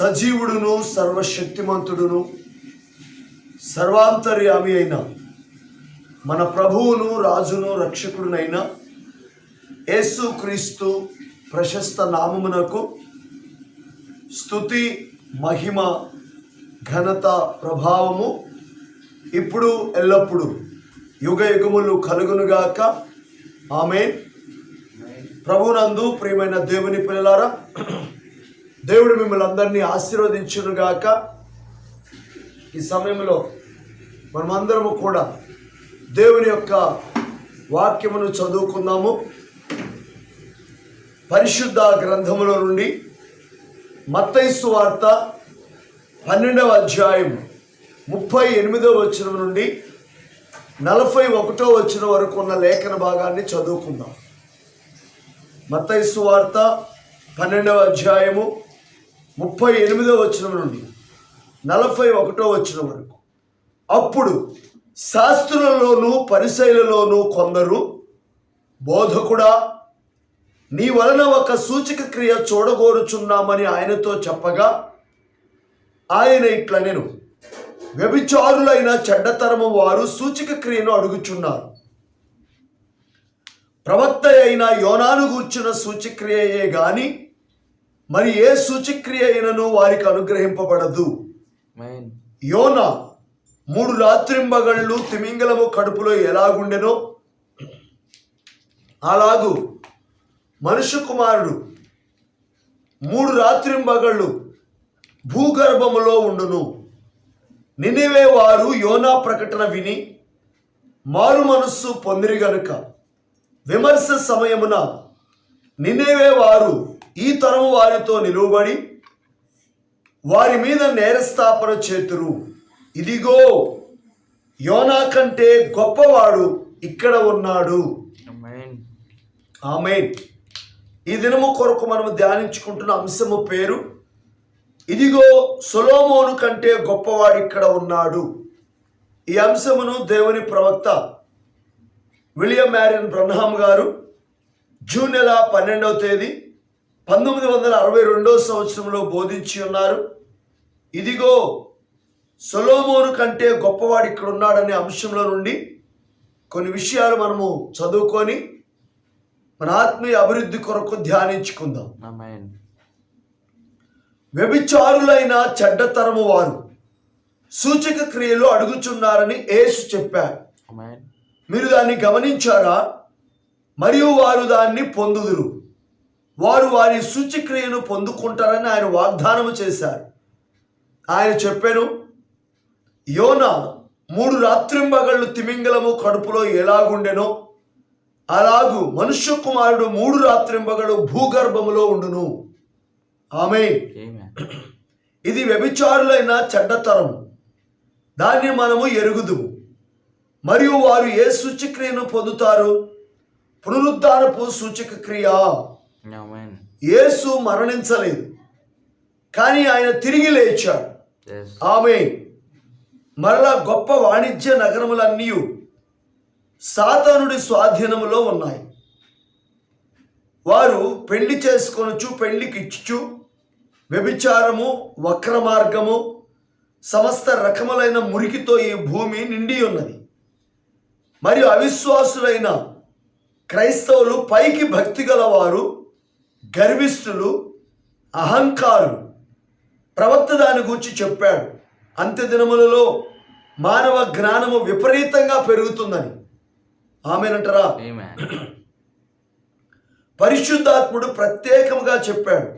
సజీవుడును సర్వశక్తిమంతుడును సర్వాంతర్యామి అయిన మన ప్రభువును రాజును రక్షకుడునైన యేసు క్రీస్తు ప్రశస్త నామమునకు స్థుతి మహిమ ఘనత ప్రభావము ఇప్పుడు ఎల్లప్పుడు యుగ యుగములు కలుగునుగాక ఆమె ప్రభునందు ప్రియమైన దేవుని పిల్లలారా దేవుడు మిమ్మల్ని అందరినీ ఆశీర్వదించునుగాక ఈ సమయంలో మనమందరము కూడా దేవుని యొక్క వాక్యమును చదువుకుందాము. పరిశుద్ధ గ్రంథములో నుండి మత్తైసు వార్త పన్నెండవ అధ్యాయం ముప్పై ఎనిమిదవ వచనం నుండి నలభై ఒకటో వచనం వరకు ఉన్న లేఖన భాగాన్ని చదువుకుందాం. మత్తైసు వార్త పన్నెండవ అధ్యాయము ముప్పై ఎనిమిదో వచనం నుండి నలభై ఒకటో వచనం వరకు. అప్పుడు శాస్త్రులలోనూ పరిశైలలోనూ కొందరు బోధకుడా నీ వలన ఒక సూచక క్రియ చూడగోరుచున్నామని ఆయనతో చెప్పగా ఆయన ఇట్లా నేను వ్యభిచారులైన చెడ్డతరము వారు సూచక క్రియను అడుగుచున్నారు. ప్రవక్త అయిన యోనాను గూర్చిన సూచక్రియయే గాని మరి ఏ సూచక్రియ అయినను వారికి అనుగ్రహింపబడదు. యోన మూడు రాత్రింబగళ్ళు తిమింగలము కడుపులో ఎలాగుండెనో? అలాగు మనుష్య కుమారుడు మూడు రాత్రింబగళ్ళు భూగర్భములో ఉండును. నినివే వారు యోనా ప్రకటన విని మారు మనస్సు పొందిరి గనుక. విమర్శ సమయమున నినేవే వారు ఈ తరము వారితో నిలువబడి వారి మీద నేరస్థాపన చేతురు. ఇదిగో యోనా కంటే గొప్పవాడు ఇక్కడ ఉన్నాడు. ఆమె ఈ దినము కొరకు మనము ధ్యానించుకుంటున్న అంశము పేరు ఇదిగో సొలోమోను కంటే గొప్పవాడు ఇక్కడ ఉన్నాడు. ఈ అంశమును దేవుని ప్రవక్త విలియం మ్యారియన్ బ్రహ్నాం గారు జూన్ నెల పన్నెండవ తేదీ పంతొమ్మిది వందల అరవై రెండవ సంవత్సరంలో బోధించి ఉన్నారు. ఇదిగో సొలోమోను కంటే గొప్పవాడు ఇక్కడ ఉన్నాడనే అంశంలో నుండి కొన్ని విషయాలు మనము చదువుకొని మన ఆత్మీయ అభివృద్ధి కొరకు ధ్యానించుకుందాం. వ్యభిచారులైన చెడ్డతరము వారు సూచక క్రియలు అడుగుచున్నారని యేసు చెప్పారు. మీరు దాన్ని గమనించారా? మరియు వారు దాన్ని పొందుదురు. వారు వారి సూచక్రియను పొందుకుంటారని ఆయన వాగ్దానము చేశారు. ఆయన చెప్పాను యోన మూడు రాత్రింబగళ్ళు తిమింగలము కడుపులో ఎలాగుండెనో అలాగు మనుష్య కుమారుడు మూడు రాత్రింబగళ్ళు భూగర్భములో ఉండును. ఆమె. ఇది వ్యభిచారులైన చెడ్డతరం దాన్ని మనము ఎరుగుదుము. మరియు వారు ఏ సూచక్రియను పొందుతారు? పునరుద్ధానపు సూచక క్రియ. యేసు మరణించలేదు. కానీ ఆయన తిరిగి లేచాడు. ఆమె మరలా గొప్ప వాణిజ్య నగరములన్నీ సాతానుడి స్వాధీనములో ఉన్నాయి. వారు పెళ్ళి చేసుకొనొచ్చు పెళ్ళికి ఇచ్చుచు వ్యభిచారము వక్ర మార్గము సమస్త రకములైన మురికితో ఈ భూమి నిండి ఉన్నది. మరియు అవిశ్వాసులైన క్రైస్తవులు పైకి భక్తి గలవారు గర్విష్ఠులు అహంకారులు ప్రవక్త దాని గురించి చెప్పాడు అంత్య దినములలో మానవ జ్ఞానము విపరీతంగా పెరుగుతుందని ఆమెనంటారా. పరిశుద్ధాత్ముడు ప్రత్యేకంగా చెప్పాడు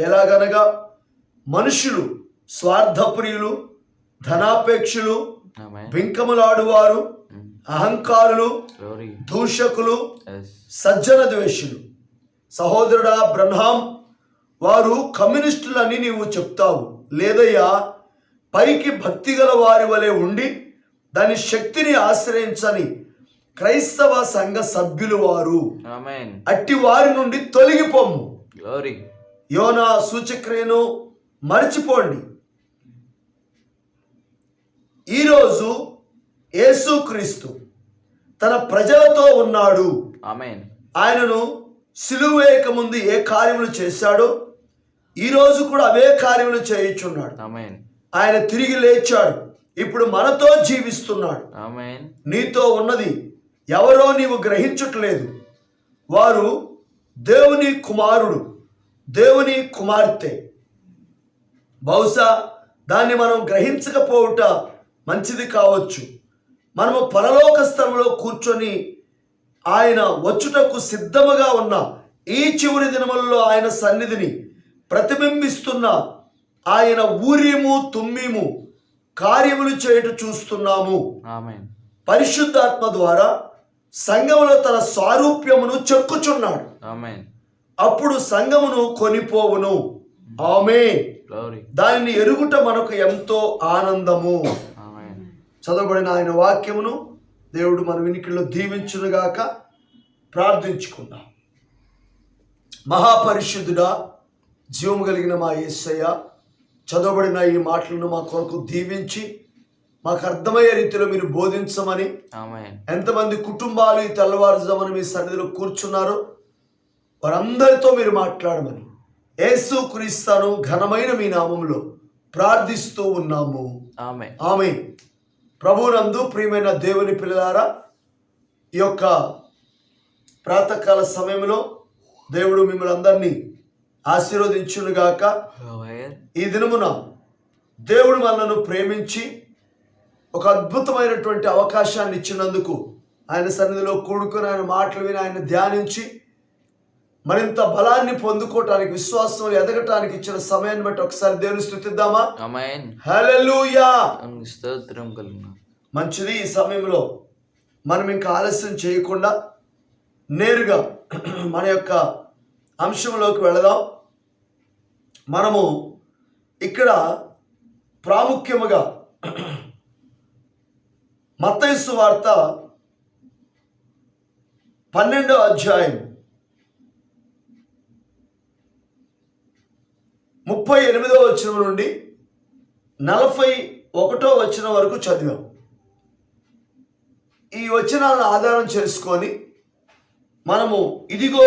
ఎలాగనగా మనుషులు స్వార్థప్రియులు ధనాపేక్షులు. బింకములాడువారు అహంకారులు Glory. దూషకులు. సజ్జన ద్వేషులు సహోదరుడా బ్రహ్మాం వారు కమ్యూనిస్టులని నీవు చెప్తావు లేదయ్యా పైకి భక్తి గల వారి వలె ఉండి దాని శక్తిని ఆశ్రయించని క్రైస్తవ సంఘ సభ్యులు వారు. అట్టి వారి నుండి తొలగిపోము. యోనా సూచక్రియను మర్చిపోండి ఈరోజు యేసుక్రీస్తు తన ప్రజలతో ఉన్నాడు. ఆయనను సిలువ వేయక ముందు ఏ కార్యములు చేశాడో ఈ రోజు కూడా అవే కార్యములు చేయుచున్నాడు. ఆయన తిరిగి లేచాడు. ఇప్పుడు మనతో జీవిస్తున్నాడు. నీతో ఉన్నది ఎవరో నీవు గ్రహించట్లేదు. వారు దేవుని కుమారుడు దేవుని కుమార్తె. బహుశా దాన్ని మనం గ్రహించకపోవుట మంచిది కావచ్చు. మనము పరలోక స్థలంలో కూర్చొని ఆయన వచ్చుటకు సిద్ధముగా ఉన్న ఈ చివరి దినములలో ఆయన సన్నిధిని ప్రతిబింబిస్తున్న ఆయన ఊరిము తుమ్మిము కార్యములు చేయుట చూస్తున్నాము. పరిశుద్ధాత్మ ద్వారా సంఘములో తన స్వారూప్యమును చెక్కుచున్నాడు. అప్పుడు సంఘమును కొనిపోవును ఆమె. దానిని ఎరుగుట మనకు ఎంతో ఆనందము. చదవబడిన ఆయన వాక్యమును దేవుడు మన వినికిలో దీవించునుగాక ప్రార్థించుకుందాం మహాపరిశుద్ధుడా జీవము కలిగిన మా యేసయ్య చదవబడిన ఈ మాటలను మా కొరకు దీవించి మాకు అర్థమయ్యే రీతిలో మీరు బోధించమని. ఎంతమంది కుటుంబాలు ఈ తెల్లవారుజామున మీ సన్నిధిలో కూర్చున్నారో వారందరితో మీరు మాట్లాడమని యేసు క్రీస్తాను ఘనమైన మీ నామంలో ప్రార్థిస్తూ ఉన్నాము Amen. ఆమె ప్రభునందు ప్రియమైన దేవుని పిల్లలారా ఈ యొక్క ప్రాతకాల సమయంలో దేవుడు మిమ్మల్ని అందరినీ ఆశీర్వదించునుగాక. ఈ దినమున దేవుడు మనను ప్రేమించి ఒక అద్భుతమైనటువంటి అవకాశాన్ని ఇచ్చినందుకు ఆయన సన్నిధిలో కూడుకొని ఆయన మాటలు విని ఆయన ధ్యానించి మరింత బలాన్ని పొందుకోవటానికి విశ్వాసం ఎదగటానికి ఇచ్చిన సమయాన్ని బట్టి ఒకసారి దేవుని స్థుతిద్దామా? స్తోత్రం కలుగును. మంచిది ఈ సమయంలో. మనం ఇంకా ఆలస్యం చేయకుండా నేరుగా మన యొక్క అంశంలోకి వెళదాం. మనము ఇక్కడ ప్రాముఖ్యముగా మత్తైసు వార్త పన్నెండో అధ్యాయం ముప్పై ఎనిమిదో వచ్చిన నుండి నలభై ఒకటో వచ్చిన వరకు చదివాం. ఈ వచనాలను ఆధారం చేసుకొని మనము ఇదిగో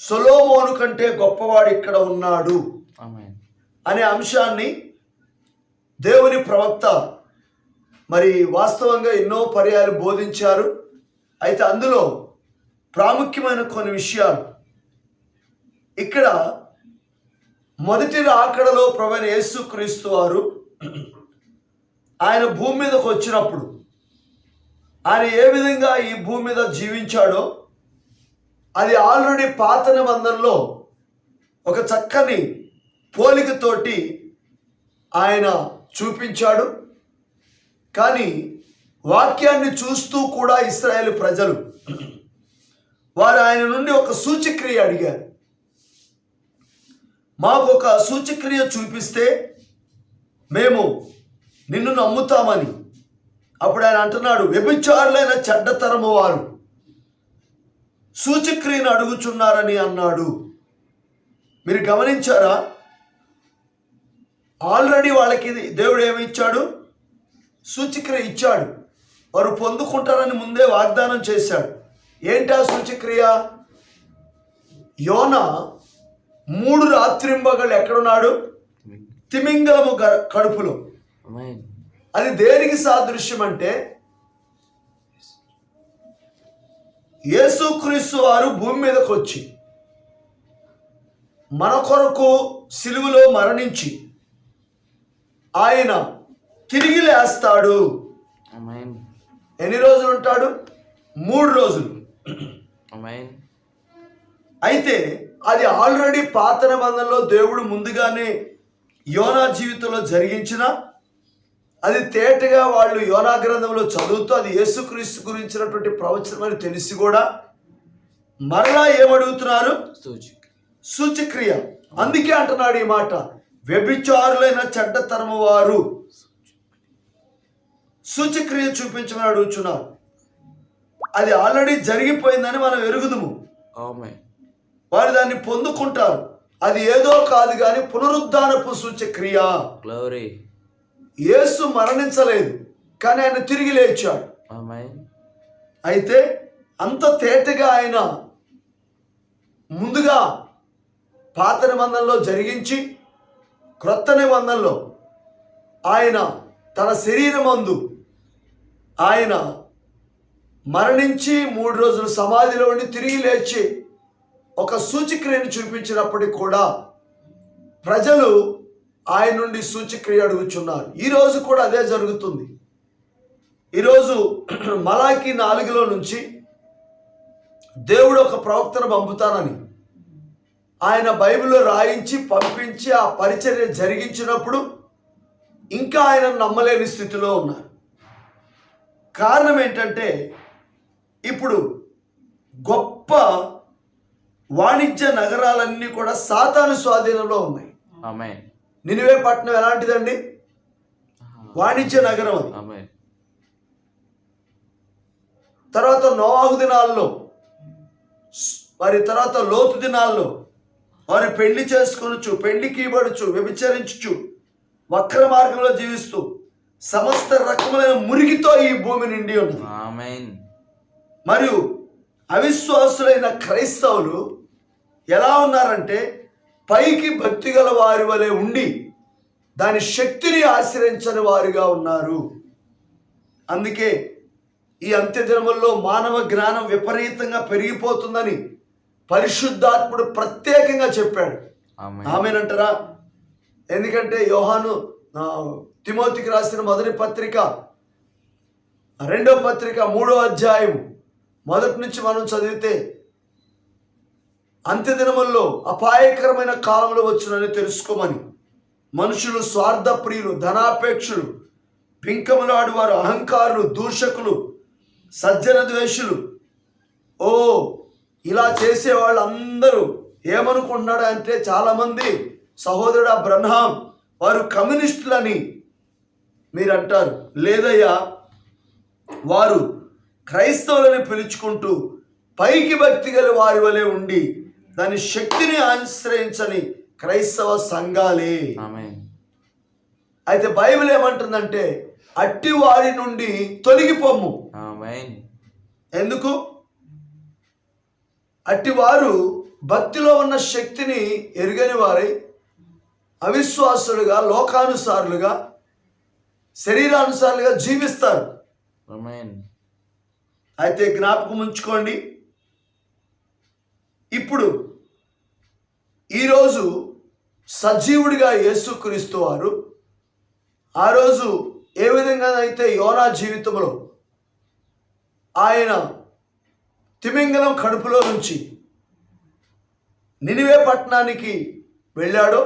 సొలోమోను కంటే గొప్పవాడు ఇక్కడ ఉన్నాడు. అనే అంశాన్ని దేవుని ప్రవక్త మరి వాస్తవంగా ఎన్నో పర్యాలు బోధించారు. అయితే అందులో ప్రాముఖ్యమైన కొన్ని విషయాలు. ఇక్కడ మొదటి రాకడలో ప్రవీణ యేసుక్రీస్తు వారు ఆయన భూమి మీదకు వచ్చినప్పుడు ఆయన ఏ విధంగా ఈ భూమి మీద జీవించాడో అది ఆల్రెడీ పాత నిబంధనలో ఒక చక్కని పోలికతోటి ఆయన చూపించాడు. కానీ వాక్యాన్ని చూస్తూ కూడా ఇస్రాయేల్ ప్రజలు వారు ఆయన నుండి ఒక సూచక్రియ అడిగారు. మాకు ఒక సూచక్రియ చూపిస్తే మేము నిన్ను నమ్ముతామని అప్పుడు ఆయన అంటున్నాడు వ్యభిచారులైన చెడ్డతరము వారు. సూచక్రియను అడుగుచున్నారని అన్నాడు. మీరు గమనించారా? ఆల్రెడీ వాళ్ళకి దేవుడు ఏమి ఇచ్చాడు? సూచక్రియ ఇచ్చాడు. వారు పొందుకుంటారని ముందే వాగ్దానం చేశాడు. ఏంటా సూచక్రియ? యోన మూడు రాత్రింబగళ్ళు ఎక్కడున్నాడు? తిమింగలము కడుపులో. అది దేనికి సాదృశ్యం అంటే యేసుక్రీస్తు వారు భూమి మీదకి వచ్చి మన కొరకు సిలువలో మరణించి ఆయన తిరిగి లేస్తాడు. ఎన్ని రోజులు ఉంటాడు మూడు రోజులు. అయితే అది ఆల్రెడీ పాత నిబంధనలో దేవుడు ముందుగానే యోనా జీవితంలో జరిగించిన అది తేటగా వాళ్ళు యోనా గ్రంథంలో చదువుతూ అది యేసుక్రీస్తు గురించినటువంటి ప్రవచనం అని తెలిసి కూడా మరలా ఏమడుగుతున్నారు. సూచక్రియ. అందుకే అంటున్నాడు ఈ మాట. వ్యభిచారులైన చెడ్డతరము వారు. సూచక్రియ చూపించమని అడుగుతున్నారు అది ఆల్రెడీ జరిగిపోయిందని మనం ఎరుగుదుము. వారు దాన్ని పొందుకుంటారు. అది ఏదో కాదు కానీ పునరుద్ధానపు సూచక్రియ. యేసు మరణించలేదు కానీ ఆయన తిరిగి లేచాడు. అయితే అంత తేటగా ఆయన ముందుగా పాత నిబంధనలో జరిగించి క్రొత్త నిబంధనలో ఆయన తన శరీరమందు ఆయన మరణించి మూడు రోజులు సమాధిలో ఉండి తిరిగి లేచి ఒక సూచక్రియను చూపించినప్పటికీ కూడా ప్రజలు ఆయన నుండి సూచిక్రియ అడుగుచున్నారు ఈరోజు కూడా అదే జరుగుతుంది. ఈరోజు మలాకి నాలుగులో నుంచి దేవుడు ఒక ప్రవక్తను పంపుతానని ఆయన బైబిల్లో రాయించి పంపించి ఆ పరిచర్య జరిగించినప్పుడు ఇంకా ఆయన నమ్మలేని స్థితిలో ఉన్నారు. కారణం ఏంటంటే ఇప్పుడు గొప్ప వాణిజ్య నగరాలన్నీ కూడా సాతాను స్వాధీనంలో ఉన్నాయి. నినివే పట్టణం ఎలాంటిదండి? వాణిజ్య నగరం అది. తర్వాత నోవాహు దినాల్లో. మరి తర్వాత లోతు దినాల్లో. వారు పెళ్ళి చేసుకొనొచ్చు పెళ్ళికి ఇవ్వడుచు వ్యభిచరించుచు వక్ర మార్గంలో జీవిస్తూ సమస్త రకములైన మురిగితో ఈ భూమి నిండి Amen. మరియు అవిశ్వాసులైన క్రైస్తవులు ఎలా ఉన్నారంటే పైకి భక్తి గల వారి వలె ఉండి దాని శక్తిని ఆశ్రయించని వారిగా ఉన్నారు. అందుకే ఈ అంత్య దినముల్లో మానవ జ్ఞానం విపరీతంగా పెరిగిపోతుందని పరిశుద్ధాత్ముడు ప్రత్యేకంగా చెప్పాడు. ఆమెనంటారా? ఎందుకంటే యోహాను తిమోతికి రాసిన మొదటి పత్రిక రెండో పత్రిక మూడో అధ్యాయం మొదటి నుంచి మనం చదివితే అంత్య దినముల్లో అపాయకరమైన కాలంలో వచ్చునని తెలుసుకోమని. మనుషులు స్వార్థ ప్రియులు ధనాపేక్షులు పింకములాడువారు అహంకారులు దూషకులు సజ్జన ద్వేషులు. ఓ ఇలా చేసే వాళ్ళందరూ ఏమనుకుంటున్నాడు అంటే చాలామంది సహోదరుడు బ్రహ్మాం వారు కమ్యూనిస్టులని మీరు అంటారు లేదయ్యా వారు క్రైస్తవులని పిలుచుకుంటూ పైకి భక్తి గల వారి వలె ఉండి దాని శక్తిని ఆశ్రయించని క్రైస్తవ సంఘాలే. అయితే బైబిల్ ఏమంటుందంటే అట్టి వారి నుండి తొలగిపోము. ఎందుకు అట్టివారు భక్తిలో ఉన్న శక్తిని ఎరుగని వారై అవిశ్వాసులుగా లోకానుసారులుగా శరీరానుసారులుగా జీవిస్తారు. అయితే జ్ఞాపకం ఉంచుకోండి ఇప్పుడు ఈరోజు సజీవుడిగా యేసుక్రీస్తు వారు ఆ రోజు ఏ విధంగా అయితే యోనా జీవితంలో ఆయన తిమింగలం కడుపులో నుంచి నినివే పట్టణానికి వెళ్ళాడో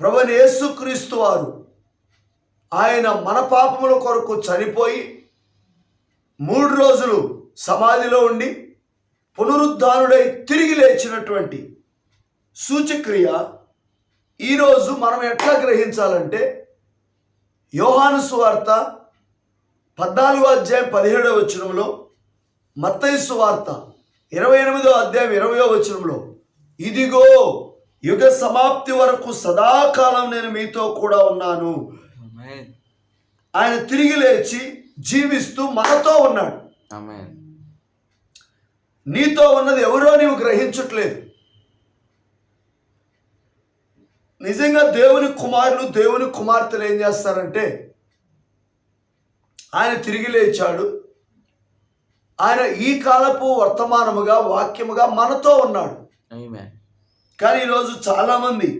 ప్రభు యేసుక్రీస్తు వారు ఆయన మన పాపముల కొరకు చనిపోయి మూడు రోజులు సమాధిలో ఉండి పునరుద్ధానుడై తిరిగి లేచినటువంటి సూచక్రియ ఈరోజు మనం ఎట్లా గ్రహించాలంటే యోహాను సువార్త పద్నాలుగో అధ్యాయం పదిహేడవ వచనంలో మత్తయి సువార్త ఇరవై ఎనిమిదో అధ్యాయం ఇరవయో వచనంలో ఇదిగో యుగ సమాప్తి వరకు సదాకాలం నేను మీతో కూడా ఉన్నాను. ఆయన తిరిగి లేచి జీవిస్తూ మనతో ఉన్నాడు. నీతో ఉన్నది ఎవరో నీవు గ్రహించట్లేదు నిజంగా దేవుని కుమారులు దేవుని కుమార్తెలు ఏం చేస్తారంటే ఆయన తిరిగి లేచాడు ఆయన ఈ కాలపు వర్తమానముగా వాక్యముగా మనతో ఉన్నాడు. కానీ ఈరోజు చాలామంది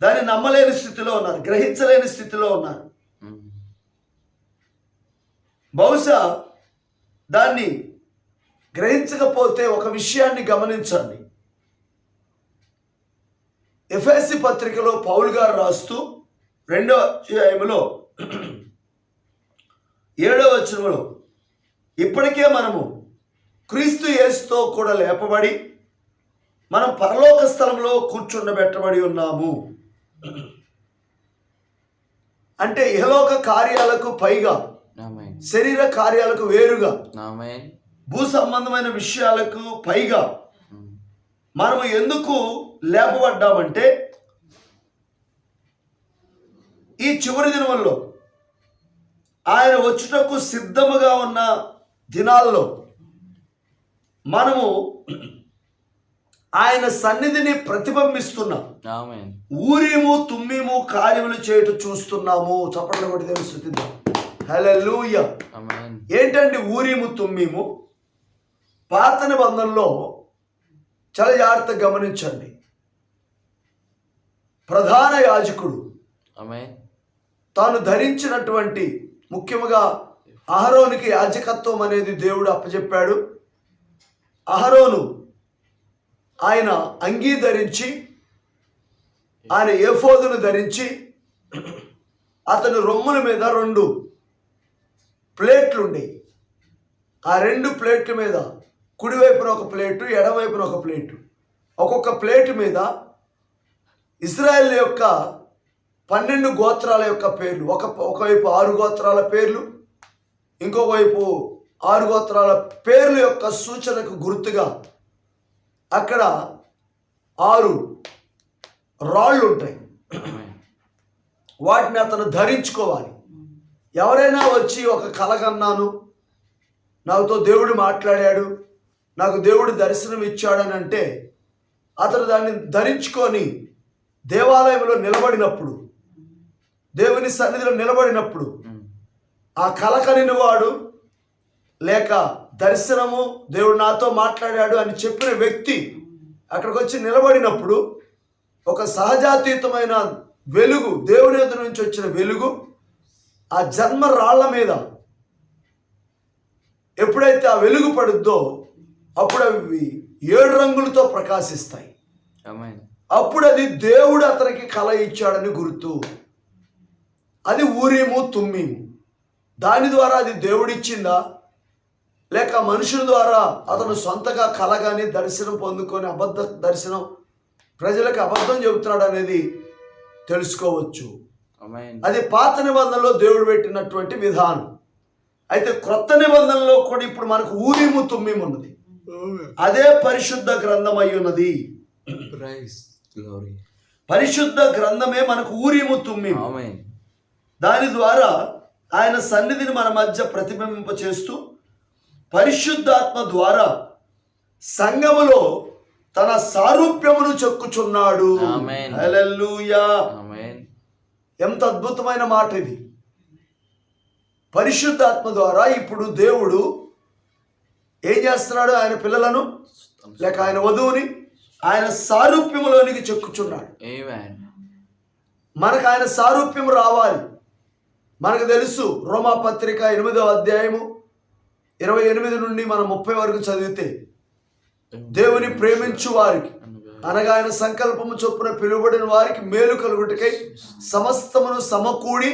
దాన్ని నమ్మలేని స్థితిలో ఉన్నారు గ్రహించలేని స్థితిలో ఉన్నారు Mm. బహుశా దాన్ని గ్రహించకపోతే ఒక విషయాన్ని గమనించండి ఎఫ్ఎస్సి పత్రికలో పౌల్ గారు రాస్తూ రెండో అధ్యాయములో ఏడో వచనములో ఇప్పటికే మనము క్రీస్తు యేసుతో కూడా లేపబడి మనం పరలోక స్థలంలో కూర్చుండబెట్టబడి ఉన్నాము అంటే ఇహలోక కార్యాలకు పైగా. శరీర కార్యాలకు వేరుగా. భూ సంబంధమైన విషయాలకు పైగా. మనము ఎందుకు లేపబడ్డామంటే ఈ చివరి దినముల్లో ఆయన వచ్చుటకు సిద్ధముగా ఉన్న దినాల్లో మనము ఆయన సన్నిధిని ప్రతిబింబిస్తున్నాం. ఊరిము తుమ్మిము కార్యములు చేయట చూస్తున్నాము చప్పట్లు కొట్టి తెలుస్తుంది Amen. ఏంటండి ఊరిము తుమ్మిము పాత నిబంధనలో చాలా జాగ్రత్తగా గమనించండి ప్రధాన యాజకుడు. తాను ధరించినటువంటి ముఖ్యముగా అహరోనికి యాజకత్వం అనేది దేవుడు అప్పచెప్పాడు అహరోను ఆయన అంగీ ధరించి ఆయన ఏఫోదును ధరించి అతని రొమ్ముల మీద రెండు ప్లేట్లు ఉండేవి ఆ రెండు ప్లేట్ల మీద కుడివైపున ఒక ప్లేటు ఎడవైపున ఒక ప్లేటు. ఒక్కొక్క ప్లేటు మీద ఇజ్రాయెల్ యొక్క పన్నెండు గోత్రాల యొక్క పేర్లు. ఒక ఒకవైపు ఆరు గోత్రాల పేర్లు ఇంకొక వైపు ఆరు గోత్రాల పేర్ల యొక్క సూచనకు గుర్తుగా అక్కడ ఆరు రాళ్ళు ఉంటాయి. వాటిని అతను ధరించుకోవాలి. ఎవరైనా వచ్చి ఒక కలగన్నాను నాతో దేవుడు మాట్లాడాడు నాకు దేవుడు దర్శనం ఇచ్చాడని అంటే అతను దాన్ని ధరించుకొని దేవాలయంలో నిలబడినప్పుడు దేవుని సన్నిధిలో నిలబడినప్పుడు ఆ కల వాడు లేక దర్శనము దేవుడు నాతో మాట్లాడాడు అని చెప్పిన వ్యక్తి అక్కడికి వచ్చి నిలబడినప్పుడు ఒక సహజాతీతమైన వెలుగు దేవుని ఎదురు నుంచి వచ్చిన వెలుగు ఆ జన్మ రాళ్ళ మీద ఎప్పుడైతే ఆ వెలుగు పడుద్దో అప్పుడు అవి ఏడు రంగులతో ప్రకాశిస్తాయి. అప్పుడు అది దేవుడు అతనికి కళ ఇచ్చాడని గుర్తు. అది ఊరేము తుమ్మిము. దాని ద్వారా అది దేవుడిచ్చిందా లేక మనుషుల ద్వారా అతను సొంతగా కళ కానీ దర్శనం పొందుకొని అబద్ధ దర్శనం ప్రజలకు అబద్ధం చెబుతున్నాడు అనేది తెలుసుకోవచ్చు. అది పాత నిబంధనలో దేవుడు పెట్టినటువంటి విధానం. అయితే క్రొత్త నిబంధనలో కూడా ఇప్పుడు మనకు ఊరిము తుమ్మిము ఉన్నది. అదే పరిశుద్ధ గ్రంథం అయి ఉన్నది. పరిశుద్ధ గ్రంథమే మనకు ఊరిము Amen. దాని ద్వారా ఆయన సన్నిధిని మన మధ్య ప్రతిబింబింప చేస్తూ పరిశుద్ధాత్మ ద్వారా సంఘములో తన సారూప్యమును చెక్కుచున్నాడు ఆమేన్. హల్లెలూయా Amen. ఎంత అద్భుతమైన మాట ఇది పరిశుద్ధాత్మ ద్వారా ఇప్పుడు దేవుడు ఏం చేస్తున్నాడు? ఆయన పిల్లలను లేక ఆయన వధువుని ఆయన సారూప్యములోనికి చెక్కుచున్నాడు. మనకు ఆయన సారూప్యం రావాలి. మనకు తెలుసు రోమా పత్రిక ఎనిమిదవ అధ్యాయము ఇరవై ఎనిమిది నుండి మనం ముప్పై వరకు చదివితే దేవుని ప్రేమించు వారికి అనగా ఆయన సంకల్పము చొప్పున పిలువబడిన వారికి మేలు కలుగుటకై సమస్తమును సమకూడి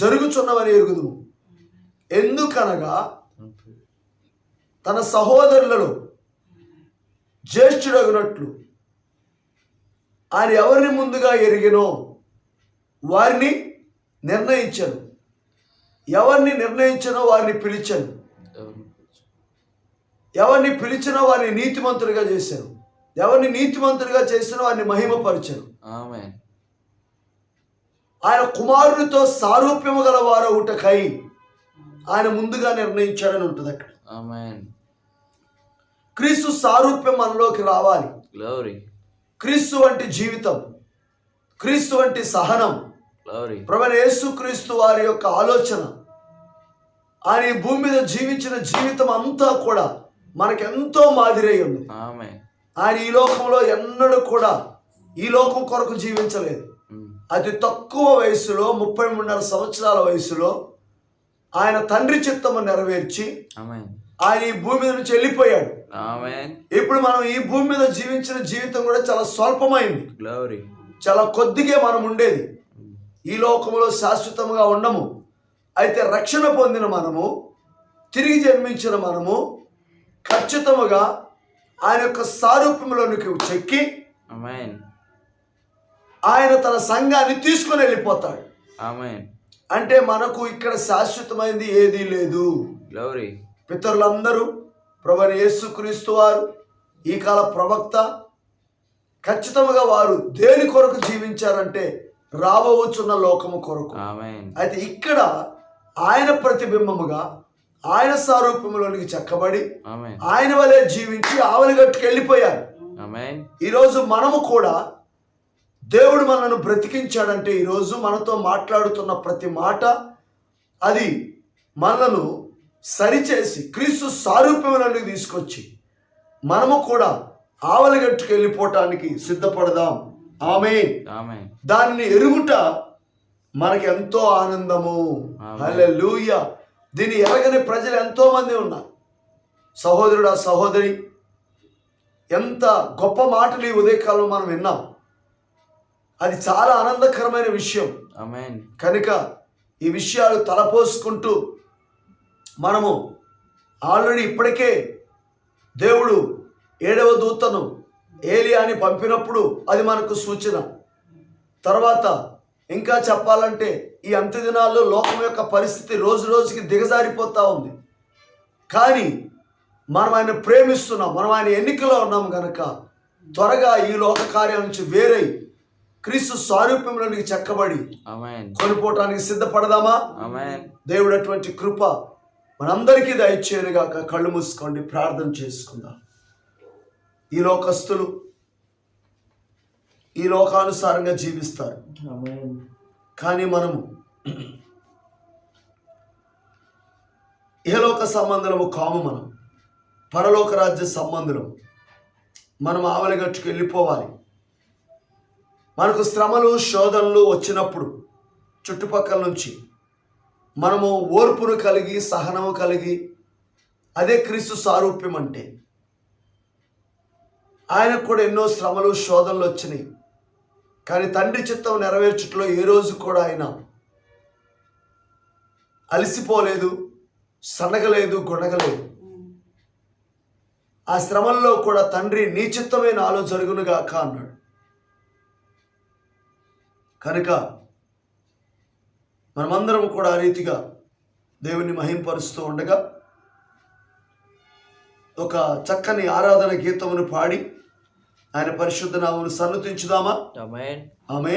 జరుగుచున్నవని ఎరుగుదుము. ఎందుకనగా తన సహోదరులలో జ్యేష్ఠుడగినట్లు. ఆయన ఎవరిని ముందుగా ఎరిగినో వారిని నిర్ణయించను. ఎవరిని నిర్ణయించనో వారిని పిలిచాను. ఎవరిని పిలిచినో? వారిని నీతిమంతులుగా చేశాను ఎవరిని నీతిమంతులుగా చేసినో వారిని మహిమపరిచాను. ఆయన కుమారునితో సారూప్యము గల వారు ఒకటకై ఆయన ముందుగా నిర్ణయించాడని ఉంటుంది అక్కడ. క్రీస్తు సారూప్యం మనలోకి రావాలి. క్రీస్తు వంటి జీవితం క్రీస్తు వంటి సహనం. ప్రభు యేసు క్రీస్తు వారి యొక్క ఆలోచన ఆయన ఈ భూమి మీద జీవించిన జీవితం అంతా కూడా మనకెంతో మాదిరై ఉంది Amen. ఆయన ఈ లోకంలో ఎన్నడూ కూడా ఈ లోకం కొరకు జీవించలేదు Mm. అతి తక్కువ వయసులో ముప్పై మూడున్నర సంవత్సరాల వయసులో ఆయన తండ్రి చిత్తము నెరవేర్చి. ఆయన ఈ భూమి మీద నుంచి వెళ్ళిపోయాడు. ఇప్పుడు మనం ఈ భూమి మీద జీవించిన జీవితం కూడా చాలా స్వల్పమైంది. చాలా కొద్దిగే మనం ఉండేది ఈ లోకంలో శాశ్వతంగా ఉండము అయితే రక్షణ పొందిన మనము తిరిగి జన్మించిన మనము ఖచ్చితముగా ఆయన యొక్క సారూప్యంలోనికి చెక్కి. ఆయన తన సంఘాన్ని తీసుకొని వెళ్ళిపోతాడు. అంటే మనకు ఇక్కడ శాశ్వతమైనది ఏదీ లేదు. పితరులందరూ ప్రభుని యేసుక్రీస్తు వారు ఈ కాల ప్రవక్త ఖచ్చితంగా వారు దేని కొరకు జీవించారంటే రాబోచున్న లోకము కొరకు. అయితే ఇక్కడ ఆయన ప్రతిబింబముగా ఆయన సారూప్యములోనికి చెక్కబడి. ఆయన వలె జీవించి ఆవలి గట్టుకు వెళ్ళిపోయారు ఈరోజు మనము కూడా దేవుడు మనను బ్రతికించాడంటే ఈరోజు మనతో మాట్లాడుతున్న ప్రతి మాట అది మనలను సరిచేసి క్రీస్తు సారూప్యములను తీసుకొచ్చి మనము కూడా ఆవలిగట్టుకు వెళ్ళిపోవటానికి సిద్ధపడదాం. ఆమె దానిని ఎరుగుట మనకి ఎంతో ఆనందము. ఆమేన్. హల్లెలూయ. దీన్ని ఎరగని ప్రజలు ఎంతో మంది ఉన్నారు. సహోదరుడా సహోదరి ఎంత గొప్ప మాటలు ఈ ఉదయకాలం మనం విన్నాం. అది చాలా ఆనందకరమైన విషయం. కనుక ఈ విషయాలు తలపోసుకుంటూ మనము ఆల్రెడీ ఇప్పటికే దేవుడు ఏడవ దూతను ఏలియాని పంపినప్పుడు అది మనకు సూచన. తర్వాత ఇంకా చెప్పాలంటే ఈ అంత్య దినాల్లో లోకం యొక్క పరిస్థితి రోజు రోజుకి దిగజారిపోతూ ఉంది. కానీ మనం ఆయన ప్రేమిస్తున్నాం మనం ఆయన ఎన్నికలో ఉన్నాం కనుక త్వరగా ఈ లోక కార్యాల నుంచి వేరై క్రీస్తు సారూప్యంలోనికి చెక్కబడి ఆమెన్. కొనుక్కోవటానికి సిద్ధపడదామా? దేవుడు అటువంటి కృప మనందరికీ దయచేయనుగాక కళ్ళు మూసుకోండి ప్రార్థన చేసుకుందాం. ఈ లోకస్తులు ఈ లోకానుసారంగా జీవిస్తారు. కానీ మనము ఇహలోక సంబంధము కాము మనం? పరలోక రాజ్య సంబంధులం మనం ఆవలిగట్టుకు వెళ్ళిపోవాలి. మనకు శ్రమలు శోధనలు వచ్చినప్పుడు చుట్టుపక్కల నుంచి మనము ఓర్పును కలిగి సహనము కలిగి అదే క్రీస్తు సారూప్యం అంటే. ఆయనకు కూడా ఎన్నో శ్రమలు శోధనలు వచ్చినాయి. కానీ తండ్రి చిత్తం నెరవేర్చుట్లో ఏ రోజు కూడా ఆయన అలసిపోలేదు సనగలేదు గొనగలేదు. ఆ శ్రమల్లో కూడా తండ్రి నీ చిత్తమే నాలో జరుగునుగాక అన్నాడు. కనుక మనమందరం కూడా ఆ రీతిగా దేవుని మహింపరుస్తూ ఉండగా ఒక చక్కని ఆరాధన గీతమును పాడి ఆయన పరిశుద్ధ నామమును సన్నతించుదామా? ఆమె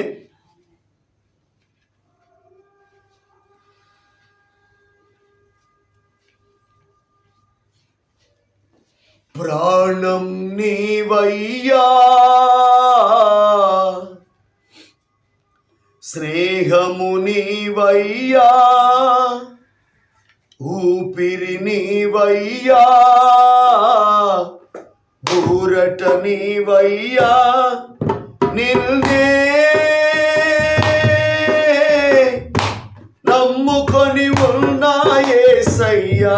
ప్రాణం నీవయ్యా. స్నేహము నీవయ్యా ఊపిరి నీవయ్యా ఊరట నీవయ్యా నిన్నే నమ్ముకొని ఉన్నాయేసయ్యా.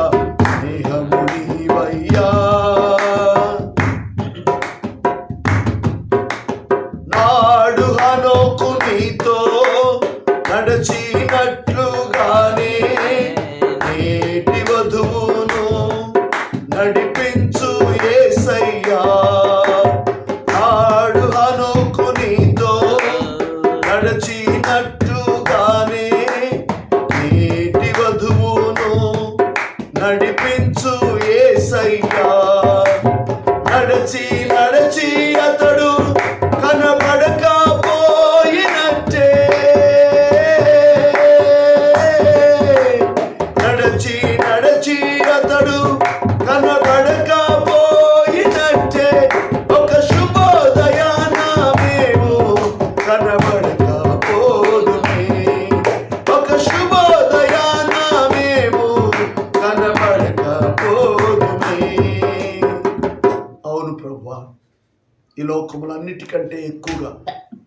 లోకములన్నిటికంటే ఎక్కువగా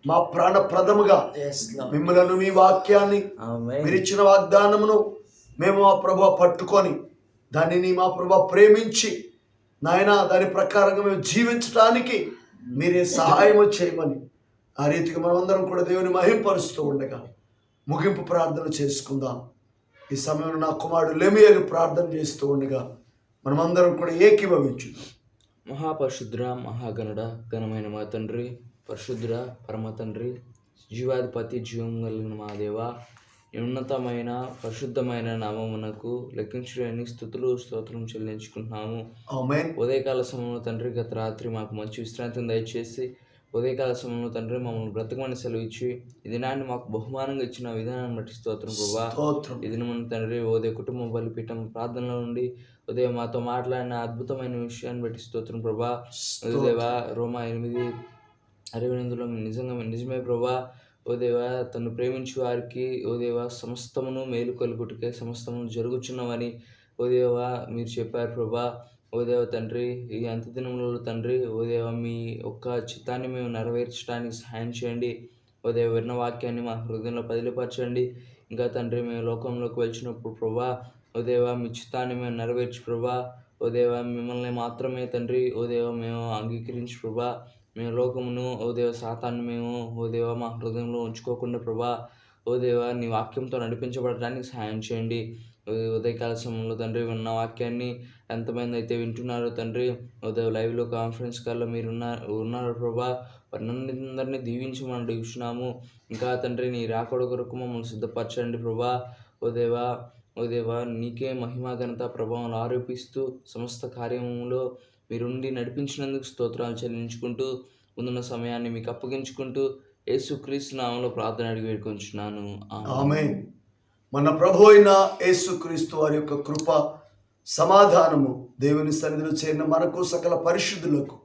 మా ప్రాణప్రదముగా Yes, Lord. మిమ్మలను మీ వాక్యాన్ని. మీరు ఇచ్చిన వాగ్దానమును మేము మా ప్రభు పట్టుకొని దానిని మా ప్రభు ప్రేమించి నాయన దాని ప్రకారంగా మేము జీవించడానికి మీరే సహాయం చేయమని ఆ రీతిగా మనమందరం కూడా దేవుని మహింపరుస్తూ ఉండగా ముగింపు ప్రార్థన చేసుకుందాం ఈ సమయంలో నా కుమారుడు లెమియలు ప్రార్థన చేస్తూ ఉండగా మనమందరం కూడా ఏకీభవించు మహాపరిశుద్ర మహాగణుడ ఘనమైన మా తండ్రి పరిశుద్ర పరమ తండ్రి జీవాధిపతి జీవం కలిగిన మా దేవ ఈ ఉన్నతమైన పరిశుద్ధమైన నామమునకు లెక్కించలేని స్థుతులు స్తోత్రం చెల్లించుకుంటున్నాము. ఉదయకాల సమయంలో తండ్రి గత రాత్రి మాకు మంచి విశ్రాంతిని దయచేసి ఉదయకాల సమయంలో తండ్రి మమ్మల్ని బ్రతకమని సెలవు ఇచ్చి ఈ దినాన్ని మాకు బహుమానంగా ఇచ్చిన విధానాన్ని బట్టి స్తోత్రం ప్రభా. ఇది మన తండ్రి ఉదయ కుటుంబ బలిపీఠం ప్రార్థనలో నుండి ఉదయం మాతో మాట్లాడిన అద్భుతమైన విషయాన్ని బట్టి స్తోత్రం ప్రభా. దేవా రోమా ఎనిమిది అరవై ఎనిమిదిలో నిజంగా నిజమే ప్రభా. ఓ దేవా తను ప్రేమించు వారికి ఓ దేవా సమస్తమును మేలు కలుగుటకే సమస్తమును జరుగుచున్నవని ఓ దేవా మీరు చెప్పారు ప్రభా. ఓ దేవ తండ్రి ఈ అంత్య దినములలో తండ్రి ఓ దేవ మీ ఒక్క చిత్తాన్ని మేము నెరవేర్చడానికి సహాయం చేయండి. ఓ దేవ విన్న వాక్యాన్ని మా హృదయంలో పదిలిపరచండి. ఇంకా తండ్రి మేము లోకంలోకి వచ్చినప్పుడు ప్రభా ఓ మీ చిత్తాన్ని మేము నెరవేర్చు ప్రభా. ఓ మిమ్మల్ని మాత్రమే తండ్రి ఓ దేవ మేము అంగీకరించు ప్రభా. మేము లోకమును ఓ దేవ మేము ఓ దేవ మా హృదయంలో ఉంచుకోకుండా ప్రభా. ఓ దేవ నీ వాక్యంతో నడిపించబడటానికి సహాయం చేయండి. ఉదయకాల సమయంలో తండ్రి విన్న వాక్యాన్ని ఎంతమంది అయితే వింటున్నారో తండ్రి ఉదయం లైవ్లో కాన్ఫరెన్స్ కాల్లో మీరు ఉన్నారు ఉన్నారు ప్రభా వారినందరినీ దీవించమని అడుగుతున్నాము ఇంకా తండ్రి నీ రాకడ కొరకు మమ్మల్ని సిద్ధపరచండి ప్రభా. ఓ దేవా ఓ దేవా నీకే మహిమా ఘనత ప్రభావం ఆరోపిస్తూ సమస్త కార్యములో మీరుండి నడిపించినందుకు స్తోత్రాలు చెల్లించుకుంటూ ముందున్న సమయాన్ని మీకు అప్పగించుకుంటూ యేసుక్రీస్తు నామంలో ప్రార్థన అడిగి వేడుకొంచున్నాను. ఆమె మన ప్రభు అయిన యేసుక్రీస్తు వారి యొక్క కృప సమాధానము దేవుని సన్నిధిలో చేరిన మనకు సకల పరిశుద్ధులకు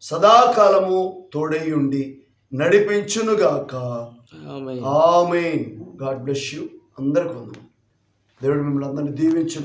సదాకాలము తోడై ఉండి నడిపించునుగాక. ఆమెన్. God bless you. అందరికి వందనం దేవుడు మిమ్మల్ని అందరినీ దీవించును